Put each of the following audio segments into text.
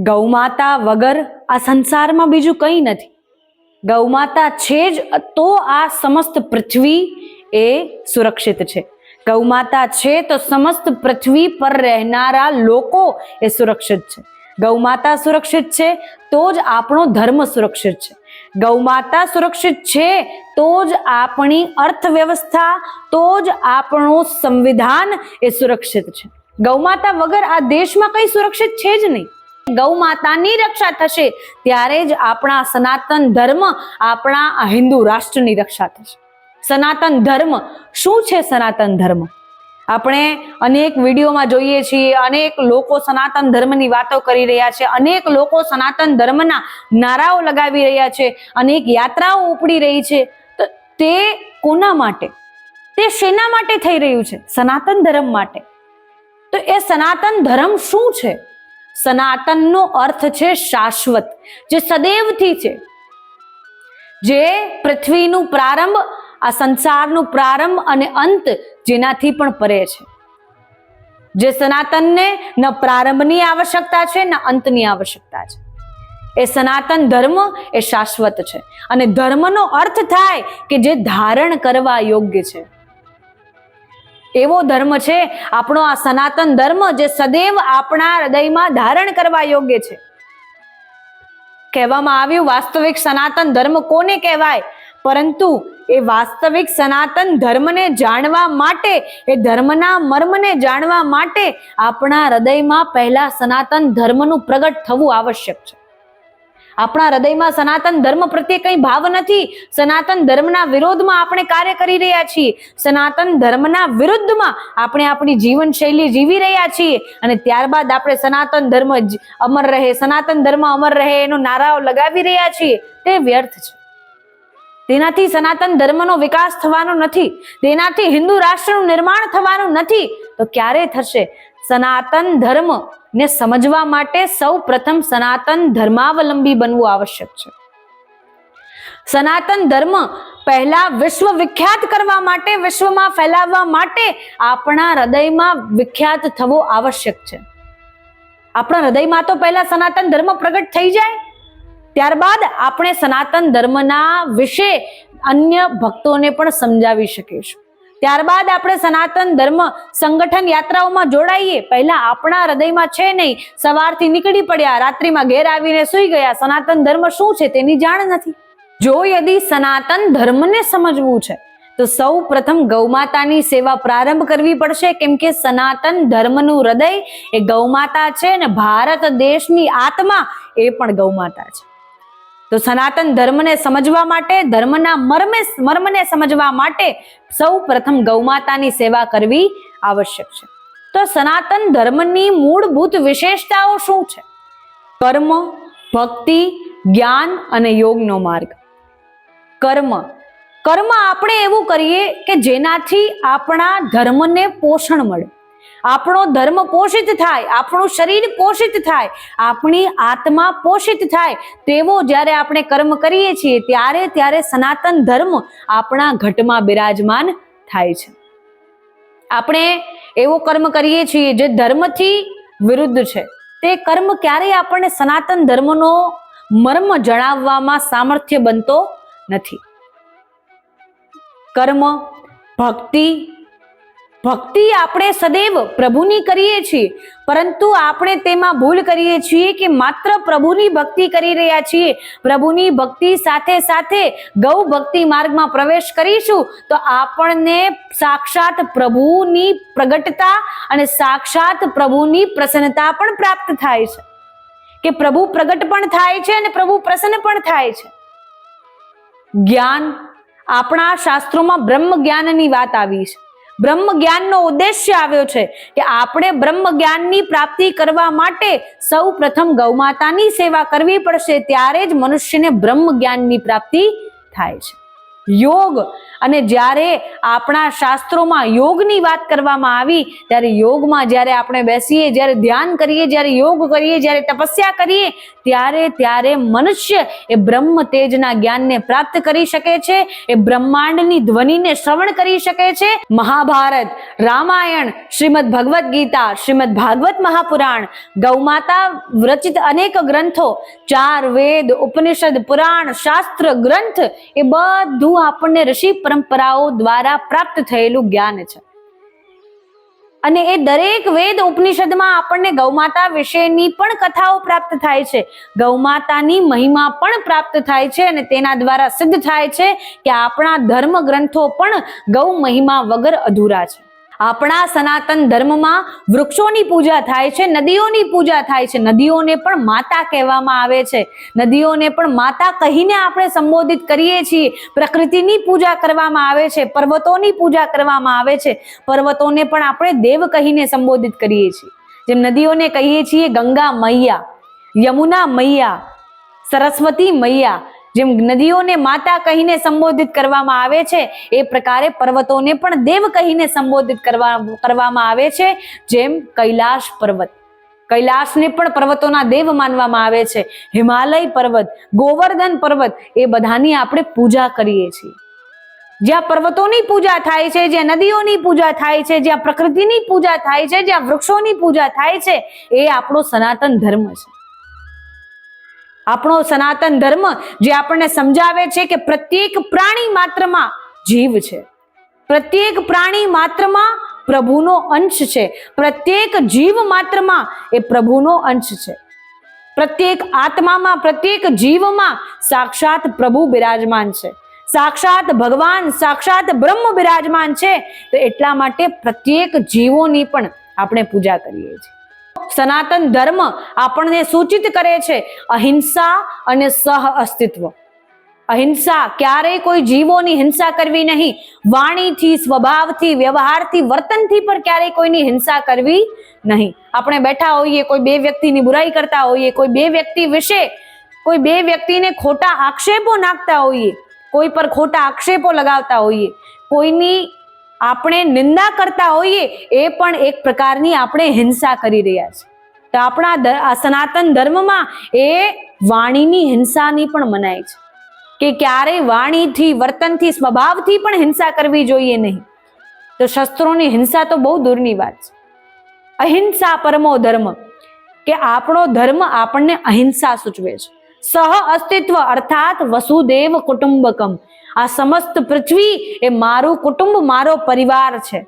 ગૌમાતા વગર આ સંસારમાં બીજું કંઈ નથી. ગૌમાતા છે જ, તો આ સમસ્ત પૃથ્વી એ સુરક્ષિત છે. ગૌમાતા છે તો સમસ્ત પૃથ્વી પર રહેનારા લોકો એ સુરક્ષિત છે. ગૌમાતા સુરક્ષિત છે તો જ આપણો ધર્મ સુરક્ષિત છે. ગૌમાતા સુરક્ષિત છે તો જ આપણી અર્થવ્યવસ્થા, તો જ આપણું સંવિધાન એ સુરક્ષિત છે. ગૌમાતા વગર આ દેશમાં કંઈ સુરક્ષિત છે જ નહીં. ગૌ માતાની રક્ષા થશે, ત્યારે જ આપણા સનાતન ધર્મ આપણા હિન્દુ રાષ્ટ્રની રક્ષા થશે. સનાતન ધર્મ, શું છે સનાતન ધર્મ? આપણે અનેક વિડીયોમાં જોઈએ છીએ, અનેક લોકો સનાતન ધર્મની વાતો કરી રહ્યા છે, અનેક લોકો સનાતન ધર્મના નારાઓ લગાવી રહ્યા છે, અનેક યાત્રાઓ ઉપડી રહી છે. તો તે કોના માટે? તે શેના માટે થઈ રહ્યું છે? સનાતન ધર્મ માટે. તો એ સનાતન ધર્મ શું છે? સનાતનનો અર્થ છે શાશ્વત, જે સદૈવથી છે. જે પૃથ્વીનું પ્રારંભ, આ સંસારનું પ્રારંભ અને અંત જેનાથી પણ પરે છે. જે સનાતનને ન પ્રારંભની આવશ્યકતા છે, ન અંતની આવશ્યકતા છે. એ સનાતન ધર્મ એ શાશ્વત છે. અને ધર્મનો અર્થ થાય કે જે ધારણ કરવા યોગ્ય છે. એવો ધર્મ છે, આપણો આ સનાતન ધર્મ જે સદૈવ આપણા હૃદયમાં ધારણ કરવા યોગ્ય છે. કહેવામાં આવ્યું, વાસ્તવિક સનાતન ધર્મ કોને કહેવાય? પરંતુ એ વાસ્તવિક સનાતન ધર્મને જાણવા માટે, એ ધર્મના મર્મને જાણવા માટે આપણા હૃદયમાં પહેલા સનાતન ધર્મનું પ્રગટ થવું આવશ્યક છે. આપણા હૃદયમાં સનાતન ધર્મ પ્રત્યે કંઈ ભાવ નથી. સનાતન ધર્મના વિરોધમાં આપણે કાર્ય કરી રહ્યા છીએ. સનાતન ધર્મના વિરુદ્ધમાં આપણે આપણી જીવનશૈલી જીવી રહ્યા છીએ. અને ત્યારબાદ આપણે સનાતન ધર્મ અમર રહે, સનાતન ધર્મ અમર રહે એનો નારાઓ લગાવી રહ્યા છીએ. તે વ્યર્થ છે. તેનાથી સનાતન ધર્મનો વિકાસ થવાનો નથી. તેનાથી હિન્દુ રાષ્ટ્રનું નિર્માણ થવાનું નથી. તો ક્યારે થશે? સનાતન ધર્મ ને સમજવા માટે સૌ પ્રથમ સનાતન ધર્માવલંબી બનવું આવશ્યક છે. સનાતન ધર્મ પહેલા વિશ્વ વિખ્યાત કરવા માટે, વિશ્વમાં ફેલાવવા માટે આપણા હૃદયમાં વિખ્યાત થવો આવશ્યક છે. આપણા હૃદયમાં તો પહેલા સનાતન ધર્મ પ્રગટ થઈ જાય, ત્યારબાદ આપણે સનાતન ધર્મના વિશે અન્ય ભક્તોને પણ સમજાવી શકીશું. ત્યારબાદ આપણે સનાતન ધર્મ સંગઠન યાત્રાઓમાં જોડાઈએ. પહેલા આપણા હૃદયમાં છે નહીં, સવારથી નીકળી પડ્યા, રાત્રિમાં ઘેર આવીને સૂઈ ગયા. સનાતન ધર્મ શું છે તેની જાણ નથી. જો યદી સનાતન ધર્મને સમજવું છે, તો સૌ પ્રથમ ગૌમાતાની સેવા પ્રારંભ કરવી પડશે. કેમ કે સનાતન ધર્મનું હૃદય એ ગૌમાતા છે ને ભારત દેશની આત્મા એ પણ ગૌમાતા છે. તો સનાતન ધર્મને સમજવા માટે, ધર્મના મર્મે, મર્મને સમજવા માટે સૌ પ્રથમ ગૌમાતાની સેવા કરવી આવશ્યક છે. તો સનાતન ધર્મની મૂળભૂત વિશેષતાઓ શું છે? કર્મ, ભક્તિ, જ્ઞાન અને યોગનો માર્ગ. કર્મ. કર્મ આપણે એવું કરીએ કે જેનાથી આપણા ધર્મને પોષણ મળે. આપણો ધર્મ પોષિત થાય, આપણું શરીર પોષિત થાય, આપણી આત્મા પોષિત થાય, તેવો જ્યારે આપણે કર્મ કરીએ છીએ, ત્યારે ત્યારે સનાતન ધર્મ આપણા ઘટમાં બિરાજમાન થાય છે. આપણે એવો કર્મ કરીએ છીએ જે ધર્મથી વિરુદ્ધ છે. તે કર્મ ક્યારેય આપણને સનાતન ધર્મનો મર્મ જણાવવામાં સામર્થ્ય બનતો નથી. કર્મ, ભક્તિ ભક્તિ આપણે સદૈવ પ્રભુની કરીએ છીએ, પરંતુ આપણે તેમાં ભૂલ કરીએ છીએ કે માત્ર પ્રભુની ભક્તિ કરી રહ્યા છીએ. પ્રભુની ભક્તિ સાથે સાથે ગૌ ભક્તિ માર્ગમાં પ્રવેશ કરીશું તો આપણને સાક્ષાત પ્રભુની પ્રગટતા અને સાક્ષાત પ્રભુની પ્રસન્નતા પણ પ્રાપ્ત થાય છે. કે પ્રભુ પ્રગટ પણ થાય છે અને પ્રભુ પ્રસન્ન પણ થાય છે. જ્ઞાન આપણા શાસ્ત્રોમાં બ્રહ્મ જ્ઞાનની વાત આવી છે. બ્રહ્મ જ્ઞાનનો ઉદ્દેશ્ય આવ્યો છે કે આપણે બ્રહ્મ જ્ઞાનની પ્રાપ્તિ કરવા માટે સૌ પ્રથમ ગૌમાતાની સેવા કરવી પડશે ત્યારે જ મનુષ્યને બ્રહ્મ જ્ઞાનની પ્રાપ્તિ થાય છે. યોગ. અને જ્યારે આપણા શાસ્ત્રોમાં યોગની વાત કરવામાં આવી, ત્યારે યોગમાં જ્યારે આપણે બેસીએ, જ્યારે ધ્યાન કરીએ, જ્યારે યોગ કરીએ, જ્યારે તપસ્યા કરીએ, ત્યારે ત્યારે મનુષ્ય એ બ્રહ્મ તેજના જ્ઞાનને પ્રાપ્ત કરી શકે છે, એ બ્રહ્માંડની ધ્વનિને શ્રવણ કરી શકે છે. મહાભારત, રામાયણ, શ્રીમદ ભગવદ્ ગીતા, શ્રીમદ ભાગવત મહાપુરાણ, ગૌમાતા રચિત અનેક ગ્રંથો, ચાર વેદ, ઉપનિષદ, પુરાણ, શાસ્ત્ર, ગ્રંથ એ બધું આપણને ઋષિ પરંપરાઓ દ્વારા પ્રાપ્ત થયેલું જ્ઞાન છે. અને એ દરેક વેદ ઉપનિષદમાં આપણને ગૌમાતા વિશેની પણ કથાઓ પ્રાપ્ત થાય છે. ગૌમાતાની મહિમા પણ પ્રાપ્ત થાય છે અને તેના દ્વારા સિદ્ધ થાય છે કે આપણા ધર્મ ગ્રંથો પણ ગૌ મહિમા વગર અધૂરા છે. આપણા સનાતન ધર્મમાં વૃક્ષોની પૂજા થાય છે, નદીઓની પૂજા થાય છે. નદીઓને પણ માતા કહેવામાં આવે છે. નદીઓને પણ માતા કહીને આપણે સંબોધિત કરીએ છીએ. પ્રકૃતિની પૂજા કરવામાં આવે છે, પર્વતોની પૂજા કરવામાં આવે છે. પર્વતોને પણ આપણે દેવ કહીને સંબોધિત કરીએ છીએ. જેમ નદીઓને કહીએ છીએ ગંગા મૈયા, યમુના મૈયા, સરસ્વતી મૈયા જેમ નદીઓને માતા કહીને સંબોધિત કરવામાં આવે છે, એ પ્રકારે પર્વતોને પણ દેવ કહીને સંબોધિત કરવા, કરવામાં આવે છે, જેમ કૈલાશ પર્વત. કૈલાશને પણ પર્વતોના દેવ માનવામાં આવે છે. હિમાલય પર્વત, ગોવર્ધન પર્વત, એ બધાની આપણે પૂજા કરીએ છીએ. જ્યાં પર્વતોની પૂજા થાય છે, જ્યાં નદીઓની પૂજા થાય છે, જ્યાં પ્રકૃતિની પૂજા થાય છે, જ્યાં વૃક્ષોની પૂજા થાય છે, એ આપણો સનાતન ધર્મ છે. આપણો સનાતન ધર્મ જે આપણને સમજાવે છે કે પ્રત્યેક પ્રાણી માત્રમાં જીવ છે. પ્રત્યેક પ્રાણી માત્રમાં પ્રભુનો અંશ છે. પ્રત્યેક જીવ માત્રમાં એ પ્રભુનો અંશ છે. પ્રત્યેક આત્મામાં, પ્રત્યેક જીવમાં સાક્ષાત પ્રભુ બિરાજમાન છે. સાક્ષાત ભગવાન, સાક્ષાત બ્રહ્મ બિરાજમાન છે. તો એટલા માટે પ્રત્યેક જીવોની પણ આપણે પૂજા કરીએ છીએ. સનાતન ધર્મ આપણને સૂચિત કરે છે અહિંસા અને સહ અસ્તિત્વ. અહિંસા ક્યારેય કોઈ જીવોની હિંસા કરવી નહીં. વાણીથી, સ્વભાવથી, વ્યવહારથી, વર્તનથી પણ ક્યારેય કોઈની હિંસા કરવી નહીં. આપણે બેઠા હોઈએ, કોઈ બે વ્યક્તિની બુરાઈ કરતા હોઈએ, કોઈ બે વ્યક્તિ વિશે, કોઈ બે વ્યક્તિને ખોટા આક્ષેપો નાખતા હોઈએ, કોઈ પર ખોટા આક્ષેપો લગાવતા હોઈએ, કોઈની આપણે નિંદા કરતા હોઈએ એ પણ એક પ્રકારની આપણે હિંસા કરી રહ્યા છે તો આપણા સનાતન ધર્મમાં એ વાણીની હિંસાની પણ મનાય છે. કે ક્યારેય વાણીથી, વર્તનથી, સ્વભાવથી પણ હિંસા કરવી જોઈએ નહીં. તો શસ્ત્રોની હિંસા તો બહુ દૂરની વાત છે. અહિંસા પરમો ધર્મ કે આપણો ધર્મ આપણને અહિંસા સૂચવે છે. સહ અસ્તિત્વ અર્થાત વસુદેવ કુટુંબકમ. આ સમસ્ત પૃથ્વી એ મારું કુટુંબ, મારો પરિવાર છે.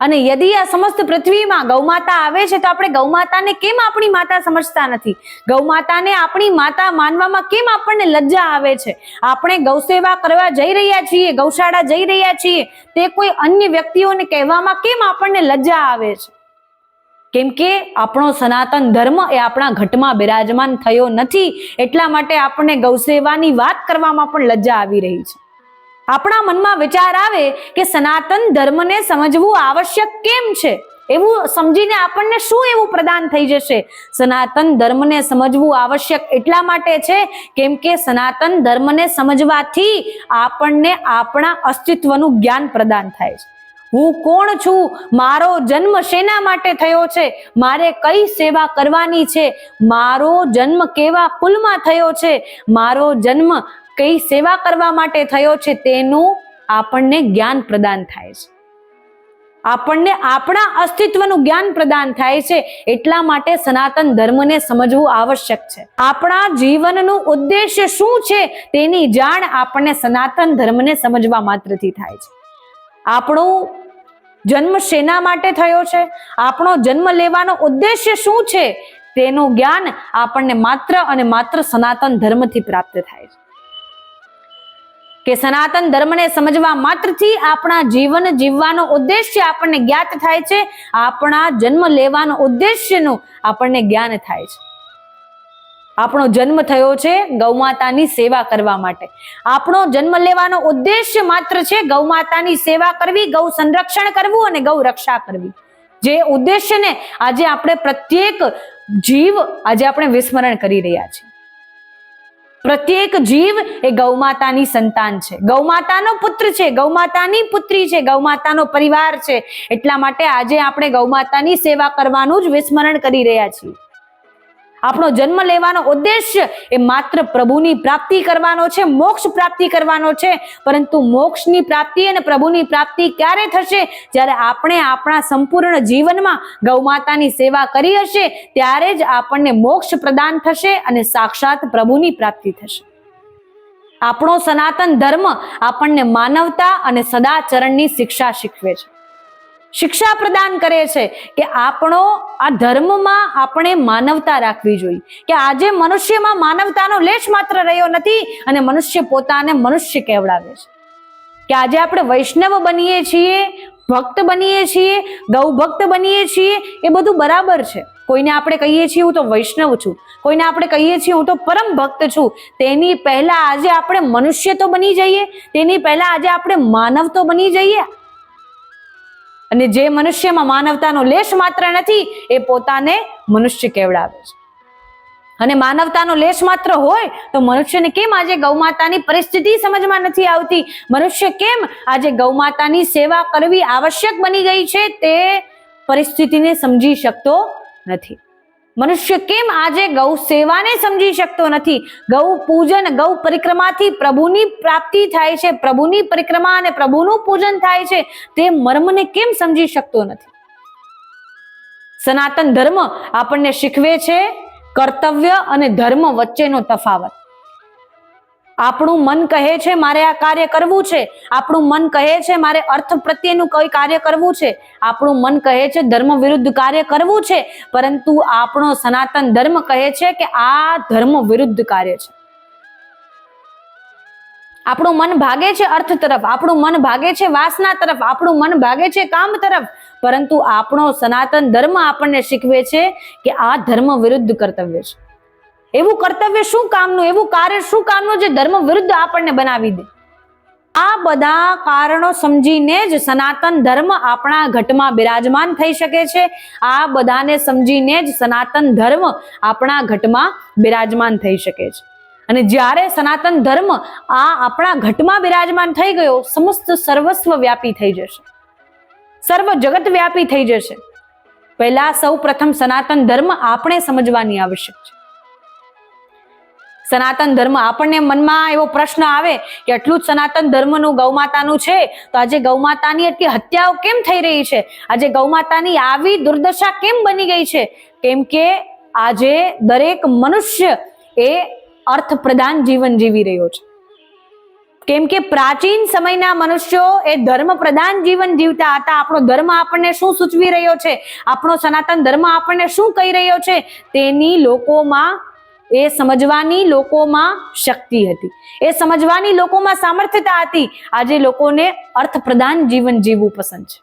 અને યદિ આ સમસ્ત પૃથ્વીમાં ગૌમાતા આવે છે, તો આપણે ગૌમાતાને કેમ આપણી માતા સમજતા નથી? ગૌમાતાને આપણી માતા માનવામાં કેમ આપણને લજ્જા આવે છે? આપણે ગૌસેવા કરવા જઈ રહ્યા છીએ, ગૌશાળા જઈ રહ્યા છીએ, તે કોઈ અન્ય વ્યક્તિઓને કહેવામાં કેમ આપણને લજ્જા આવે છે? કેમ કે આપણો સનાતન ધર્મ એ આપણા ઘટમાં બિરાજમાન થયો નથી, એટલા માટે આપણને ગૌસેવાની વાત કરવામાં પણ લજ્જા આવી રહી છે. આપણા મનમાં વિચાર આવે કે સનાતન ધર્મને સમજવું આવશ્યક કેમ છે? એવું સમજીને આપણને શું એવું પ્રદાન થઈ જશે? સનાતન ધર્મને સમજવું આવશ્યક એટલા માટે છે કેમ કે સનાતન ધર્મને સમજવાથી આપણને આપણા અસ્તિત્વનું જ્ઞાન પ્રદાન થાય છે. હું કોણ છું? મારો જન્મ શેના માટે થયો છે? મારે કઈ સેવા કરવાની છે? મારો જન્મ કેવા કુલમાં થયો છે? મારો જન્મ કઈ સેવા કરવા માટે થયો છે? તેનું આપણને જ્ઞાન પ્રદાન થાય છે. આપણને આપણા અસ્તિત્વનું જ્ઞાન પ્રદાન થાય છે. એટલા માટે સનાતન ધર્મને સમજવું આવશ્યક છે. આપણા જીવનનું ઉદ્દેશ્ય શું છે? તેની જાણ આપણને સનાતન ધર્મને સમજવા માત્રથી થાય છે. આપણો જન્મ શેના માટે થયો છે? આપણો જન્મ લેવાનો ઉદ્દેશ્ય શું છે? તેનું જ્ઞાન આપણને માત્ર અને માત્ર સનાતન ધર્મથી પ્રાપ્ત થાય છે. કે સનાતન ધર્મને સમજવા માત્રથી આપણા જીવન જીવવાનો ઉદ્દેશ્ય આપણને જ્ઞાત થાય છે, આપણા જન્મ લેવાનો ઉદ્દેશ્યનું આપણને જ્ઞાન થાય છે. આપણો જન્મ થયો છે ગૌમાતાની સેવા કરવા માટે. આપણો જન્મ લેવાનો ઉદ્દેશ્ય માત્ર છે ગૌમાતાની સેવા કરવી, ગૌ સંરક્ષણ કરવું અને ગૌ રક્ષા કરવી. જે ઉદ્દેશ્યને આજે આપણે પ્રત્યેક જીવ આજે આપણે વિસ્મરણ કરી રહ્યા છીએ. પ્રત્યેક જીવ એ ગૌમાતાની સંતાન છે. ગૌમાતાનો પુત્ર છે, ગૌમાતાની પુત્રી છે, ગૌમાતાનો પરિવાર છે. એટલા માટે આજે આપણે ગૌમાતાની સેવા કરવાનું જ વિસ્મરણ કરી રહ્યા છીએ. આપણો જન્મ લેવાનો ઉદ્દેશ્ય એ માત્ર પ્રભુની પ્રાપ્તિ કરવાનો છે, મોક્ષ પ્રાપ્તિ કરવાનો છે. પરંતુ મોક્ષની પ્રાપ્તિ અને પ્રભુની પ્રાપ્તિ ક્યારે થશે? જ્યારે આપણે આપણા સંપૂર્ણ જીવનમાં ગૌમાતાની સેવા કરી હશે, ત્યારે જ આપણને મોક્ષ પ્રદાન થશે અને સાક્ષાત પ્રભુની પ્રાપ્તિ થશે. આપણો સનાતન ધર્મ આપણને માનવતા અને સદાચરણની શિક્ષા શીખવે છે. શિક્ષા પ્રદાન કરે છે કે આપણો આ ધર્મમાં આપણે માનવતા રાખવી જોઈએ. કે આજે મનુષ્યમાં માનવતાનો લેશ માત્ર રહ્યો નથી અને મનુષ્ય પોતાને મનુષ્ય કહેવડાવે છે. કે આજે આપણે વૈષ્ણવ બનીએ છીએ, ભક્ત બનીએ છીએ, ગૌ ભક્ત બનીએ છીએ, એ બધું બરાબર છે. કોઈને આપણે કહીએ છીએ હું તો વૈષ્ણવ છું, કોઈને આપણે કહીએ છીએ હું તો પરમ ભક્ત છું. તેની પહેલા આજે આપણે મનુષ્ય તો બની જઈએ, તેની પહેલા આજે આપણે માનવ તો બની જઈએ. અને જે મનુષ્યમાં માનવતાનો લેશ માત્ર નથી, એ પોતાને મનુષ્ય કેવડાવે છે. અને માનવતાનો લેશ માત્ર હોય, તો મનુષ્યને કેમ આજે ગૌમાતાની પરિસ્થિતિ સમજમાં નથી આવતી? મનુષ્ય કેમ આજે ગૌમાતાની સેવા કરવી આવશ્યક બની ગઈ છે, તે પરિસ્થિતિને સમજી શકતો નથી? મનુષ્ય કેમ આજે ગૌ સેવાને સમજી શકતો નથી? ગૌ પૂજન, ગૌ પરિક્રમાથી પ્રભુની પ્રાપ્તિ થાય છે. પ્રભુની પરિક્રમા અને પ્રભુનું પૂજન થાય છે. તે મર્મને કેમ સમજી શકતો નથી? સનાતન ધર્મ આપણને શીખવે છે કર્તવ્ય અને ધર્મ વચ્ચેનો તફાવત. આપણું મન કહે છે, મારે આ કાર્ય કરવું છે. આપણું મન કહે છે, મારે અર્થ પ્રત્યેનું કોઈ કાર્ય કરવું છે. આપણું મન કહે છે, ધર્મ વિરુદ્ધ કાર્ય કરવું છે. પરંતુ આપણો સનાતન ધર્મ કહે છે કે આ ધર્મ વિરુદ્ધ કાર્ય છે. આપણું મન ભાગે છે અર્થ તરફ, આપણું મન ભાગે છે વાસના તરફ, આપણું મન ભાગે છે કામ તરફ. પરંતુ આપણો સનાતન ધર્મ આપણને શીખવે છે કે આ ધર્મ વિરુદ્ધ કર્તવ્ય છે. એવું કર્તવ્ય શું કામનું? એવું કાર્ય શું કામનું જે ધર્મ વિરુદ્ધ આપણને બનાવી દે? આ બધા કારણો સમજીને જ સનાતન ધર્મ આપણા ઘટમાં બિરાજમાન થઈ શકે છે. આ બધાને સમજીને જ સનાતન ધર્મ આપણા ઘટમાં બિરાજમાન થઈ શકે છે. અને જ્યારે સનાતન ધર્મ આ આપણા ઘટમાં બિરાજમાન થઈ ગયો, સમસ્ત સર્વસ્વ વ્યાપી થઈ જશે. સર્વ જગત વ્યાપી થઈ જશે. પહેલા સૌ પ્રથમ સનાતન ધર્મ આપણે સમજવાની આવશ્યક છે. સનાતન ધર્મ. આપણને મનમાં એવો પ્રશ્ન આવે કે એટલું જ સનાતન ધર્મનું ગૌમાતાનું છે, તો આજે ગૌમાતાની એટલી હત્યાઓ કેમ થઈ રહી છે? આજે ગૌમાતાની આવી દુર્દશા કેમ બની ગઈ છે? કેમ કે આજે દરેક મનુષ્ય એ અર્થ પ્રધાન જીવન જીવી રહ્યો છે. કેમ કે પ્રાચીન સમયના મનુષ્યો એ ધર્મ પ્રધાન જીવન જીવતા હતા. આપણો ધર્મ આપણને શું સૂચવી રહ્યો છે? આપણો સનાતન ધર્મ આપણને શું કહી રહ્યો છે? તેની લોકોમાં એ સમજવાની લોકોમાં શક્તિ હતી. એ સમજવાની લોકોમાં સામર્થ્યતા હતી. આજે લોકોને અર્થપ્રદાન જીવન જીવવું પસંદ છે.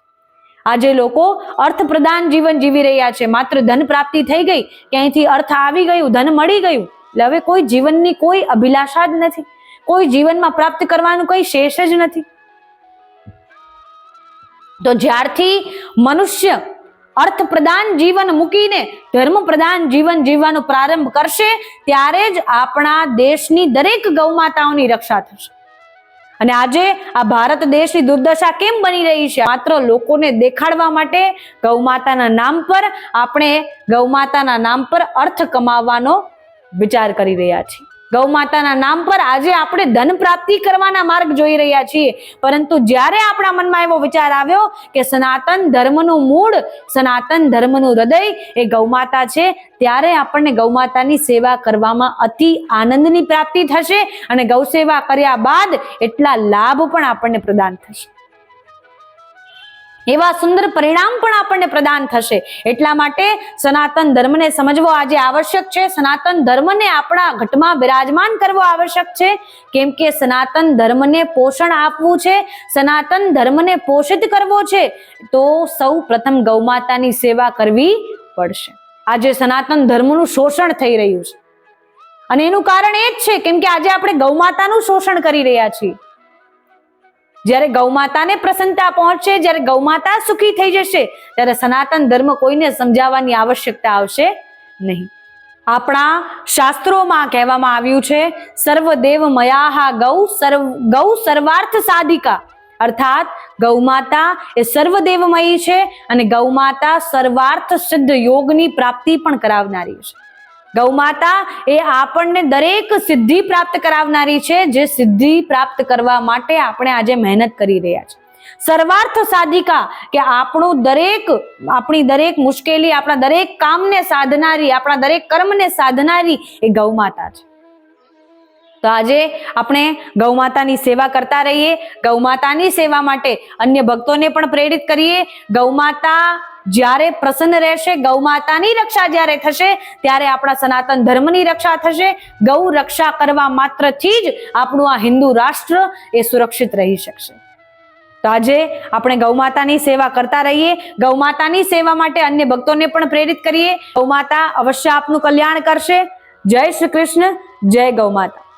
આજે લોકો અર્થપ્રદાન જીવન જીવી રહ્યા છે. માત્ર ધન પ્રાપ્તિ થઈ ગઈ, ક્યાંયથી અર્થ આવી ગયું, ધન મળી ગયું? એટલે હવે કોઈ જીવનની કોઈ અભિલાષા જ નથી. કોઈ જીવનમાં પ્રાપ્ત કરવાનું કોઈ શેષ જ નથી. તો જ્યારથી મનુષ્ય અર્થ પ્રધાન જીવન મૂકીને ધર્મ પ્રધાન જીવન જીવવાનો પ્રારંભ કરશે, ત્યારે જ આપણા દેશની દરેક ગૌમાતાઓની રક્ષા થશે. અને આજે આ ભારત દેશની દુર્દશા કેમ બની રહી છે? માત્ર લોકોને દેખાડવા માટે ગૌમાતાના નામ પર આપણે ગૌમાતાના નામ પર અર્થ કમાવાનો વિચાર કરી રહ્યા છીએ. ગૌમાતાના નામ પર આજે આપણે ધન પ્રાપ્તિ કરવાના માર્ગ જોઈ રહ્યા છીએ. પરંતુ જ્યારે આપણા મનમાં એવો વિચાર આવ્યો કે સનાતન ધર્મનું મૂળ, સનાતન ધર્મનું હૃદય એ ગૌમાતા છે, ત્યારે આપણને ગૌમાતાની સેવા કરવામાં અતિ આનંદની પ્રાપ્તિ થશે અને ગૌ સેવા કર્યા બાદ એટલા લાભ પણ આપણને પ્રદાન થશે. એવા સુંદર પરિણામ પણ આપણને પ્રદાન થશે. એટલા માટે સનાતન ધર્મને સમજવો આજે આવશ્યક છે. સનાતન ધર્મને આપણા ઘટમાં બિરાજમાન કરવો આવશ્યક છે. કેમ કે સનાતન ધર્મને પોષણ આપવું છે. સનાતન ધર્મને પોષિત કરવો છે. તો સૌ પ્રથમ ગૌમાતાની સેવા કરવી પડશે. આજે સનાતન ધર્મનું શોષણ થઈ રહ્યું છે. અને એનું કારણ એ જ છે, કેમ કે આજે આપણે ગૌમાતાનું શોષણ કરી રહ્યા છીએ. જ્યારે ગૌમાતાને પ્રસન્નતા પહોંચશે જ્યારે ગૌમાતા સુખી થઈ જશે, ત્યારે સનાતન ધર્મ કોઈને સમજાવવાની આવશ્યકતા આવશે નહીં. આપણા શાસ્ત્રોમાં કહેવામાં આવ્યું છે, સર્વદેવ મયાહા ગૌ, સર્વ, ગૌ સર્વાર્થ સાધિકા. અર્થાત, ગૌમાતા એ સર્વદેવમયી છે અને ગૌમાતા સર્વાર્થ સિદ્ધ યોગની પ્રાપ્તિ પણ કરાવનારી છે. ગૌમાતા એ આપણને દરેક સિદ્ધિ પ્રાપ્ત કરાવનારી છે, જે સિદ્ધિ પ્રાપ્ત કરવા માટે આપણે આજે મહેનત કરી રહ્યા છે. સર્વાર્થ સાધિકા કે આપણું દરેક, આપણી દરેક મુશ્કેલી, આપણા દરેક કામને સાધનારી, આપણા દરેક કર્મને સાધનારી એ ગૌમાતા છે. તો આજે આપણે ગૌમાતાની સેવા કરતા રહીએ, ગૌમાતાની સેવા માટે અન્ય ભક્તોને પણ પ્રેરિત કરીએ. ગૌમાતા જ્યારે પ્રસન્ન રહેશે ગૌમાતાની રક્ષા જ્યારે થશે, ત્યારે આપણા સનાતન ધર્મની રક્ષા થશે. ગૌ રક્ષા કરવા માત્રથી જ આપણું આ હિન્દુ રાષ્ટ્ર એ સુરક્ષિત રહી શકશે. તો આજે આપણે ગૌમાતાની સેવા કરતા રહીએ. ગૌમાતાની સેવા માટે અન્ય ભક્તોને પણ પ્રેરિત કરીએ. ગૌમાતા અવશ્ય આપનું કલ્યાણ કરશે. જય શ્રી કૃષ્ણ. જય ગૌમાતા